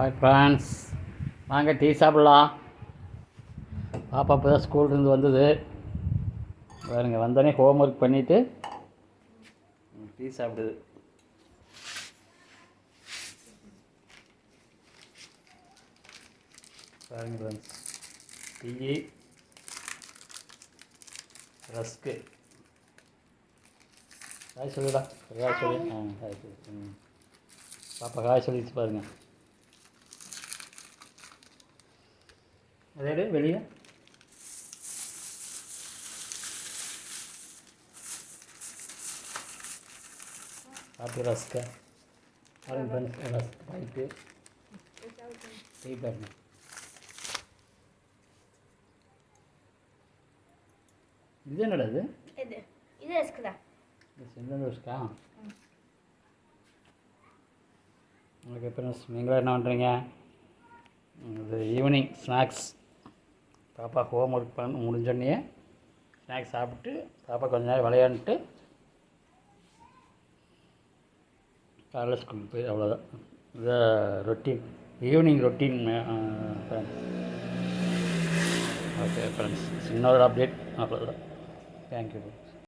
Hi France வாங்க tea சாப்பிட்லாம். பாப்பா இப்போ தான் ஸ்கூல்லேருந்து வந்தது. பாருங்க வந்தோடனே ஹோம் ஒர்க் பண்ணிவிட்டு டீ சாப்பிடுது. பாருங்க ஃப்ரெண்ட்ஸ் டீ ரஸ்க்கு காய் சொல்லுடா. காய் சொல்லி. ஆ காய் சொல்லி. ம். பாப்பா காய் சொல்லிடுச்சு பாருங்கள் அதே வெளியே காப்பி ரஸ்க்கு பாருங்க ஃப்ரெண்ட்ஸ் ரஸ்க் பாயிட்டு டீ பாருங்க இது என்னடா இது இது இது ரஸ்க் தான் சின்ன ரோஸ்க்கா உங்களுக்கு இப்போ நீங்களும் என்ன பண்ணுறீங்க இது ஈவினிங் ஸ்நாக்ஸ் பாப்பா ஹோம் ஒர்க் பண்ண முடிஞ்சோடனே ஸ்நாக்ஸ் சாப்பிட்டு பாப்பா கொஞ்ச நேரம் விளையாண்டுட்டு காலைல ஸ்கூலுக்கு போய் அவ்வளோதான் இது routine evening routine okay friends சின்ன ஒரு அப்டேட் அவ்வளோதான் தேங்க்யூ